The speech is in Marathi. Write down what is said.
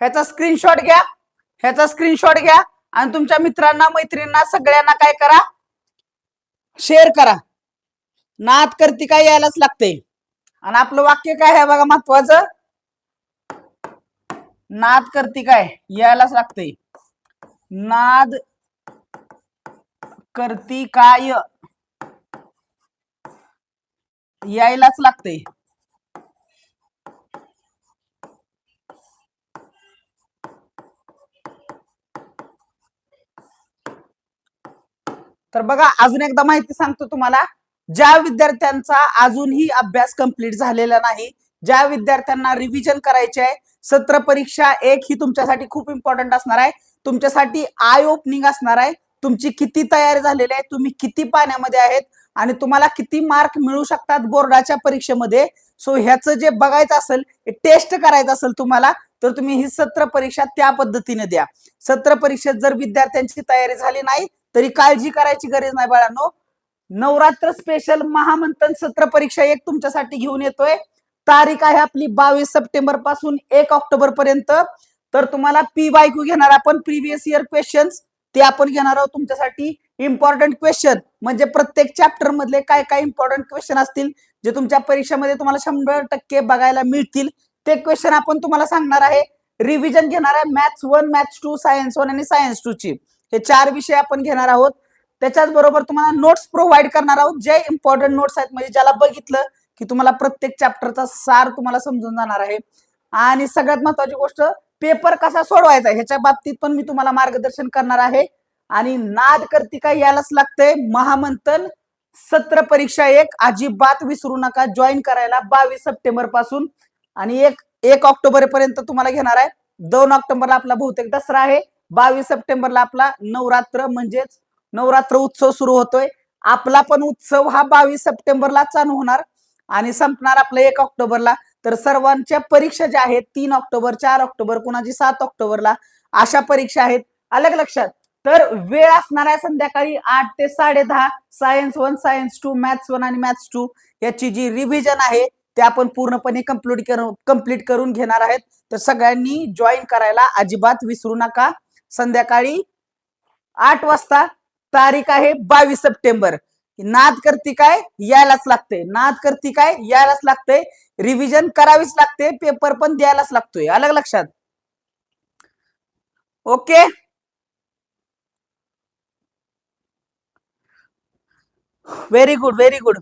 ह्याचा स्क्रीनशॉट घ्या. ह्याचा स्क्रीनशॉट घ्या. आणि तुमच्या मित्रांना मैत्रिणींना सगळ्यांना काय करा? शेअर करा. नाद करती काय यायलाच लागते आणि आपलं वाक्य काय आहे बघा महत्वाचं? नाद करती काय यायलाच लागते नाद करती काय यायलाच लागते तर बघा अजून एकदा माहिती सांगतो तुम्हाला. ज्या विद्यार्थ्यांचा अजूनही अभ्यास कंप्लीट झालेला नाही ज्या विद्यार्थ्यांना रिव्हिजन करायचे आहे सत्र परीक्षा एक ही तुमच्यासाठी खूप इम्पॉर्टंट असणार आहे. तुमच्यासाठी आय ओपनिंग असणार आहे. तुमची किती तयारी झालेली आहे तुम्ही किती पाण्यामध्ये आहेत आणि तुम्हाला किती मार्क मिळू शकतात बोर्डाच्या परीक्षेमध्ये. सो ह्याचं जे बघायचं असेल टेस्ट करायचं असेल तुम्हाला तर तुम्ही ही सत्र परीक्षा त्या पद्धतीने द्या. सत्र परीक्षेत जर विद्यार्थ्यांची तयारी झाली नाही तरी काळजी करायची गरज नाही बाळांनो. नवरात्र स्पेशल महामंथन सत्र परीक्षा एक तुमच्यासाठी घेऊन येतोय. तारीख आहे आपली बावीस सप्टेंबरपासून एक ऑक्टोबर पर्यंत. तर तुम्हाला पी वाय क्यू घेणार आपण प्रिव्हियस इयर क्वेश्चन ते आपण घेणार आहोत तुमच्यासाठी. इम्पॉर्टंट क्वेश्चन म्हणजे प्रत्येक चॅप्टर मधले काय काय इम्पॉर्टंट क्वेश्चन असतील जे तुमच्या परीक्षेमध्ये तुम्हाला शंभर टक्के बघायला मिळतील ते क्वेश्चन आपण तुम्हाला सांगणार आहे. रिव्हिजन घेणार आहे maths one maths two science one आणि सायन्स टू ची. हे चार विषय आपण घेणार आहोत. त्याच्याच बरोबर तुम्हाला नोट्स प्रोव्हाइड करणार आहोत. जे इम्पॉर्टंट नोट्स आहेत म्हणजे ज्याला बघितलं की तुम्हाला प्रत्येक चॅप्टरचा सार तुम्हाला समजून जाणार आहे. आणि सगळ्यात महत्वाची गोष्ट पेपर कसा सोडवायचा ह्याच्या बाबतीत पण मी तुम्हाला मार्गदर्शन करणार आहे. आणि नाद करती काय यायलाच लागतंय महामंथन सत्र परीक्षा एक. अजिबात विसरू नका जॉईन करायला बावीस सप्टेंबरपासून. आणि एक एक ऑक्टोबर पर्यंत तुम्हाला घेणार आहे. दोन ऑक्टोबरला आपला बहुतेक दसरा आहे. बावीस सप्टेंबरला आपला नवरात्र म्हणजेच नवरात्र उत्सव सुरू होतोय. आपला पण उत्सव हा बावीस सप्टेंबरला चालू होणार आणि संपणार आपलं एक ऑक्टोबरला. तर सर्वांच्या परीक्षा ज्या आहेत तीन ऑक्टोबर चार ऑक्टोबर कुणाची सात ऑक्टोबरला अशा परीक्षा आहेत. अलग लक्षात. तर वेळ असणार आहे संध्याकाळी आठ ते साडे दहा. Science one science two maths one आणि मॅथ्स टू याची जी रिव्हिजन आहे ते आपण पूर्णपणे कंप्लीट करून कंप्लीट करून घेणार आहेत. तर सगळ्यांनी जॉईन करायला अजिबात विसरू नका. संध्याकाळी आठ वाजता तारीख आहे बावीस सप्टेंबर. नाद करती काय? यायलाच लागते नाद करती काय? यायलाच लागते रिव्हिजन करावीच लागते. पेपर पण द्यायलाच लागतोय. अलग लक्षात? Okay? Very good very good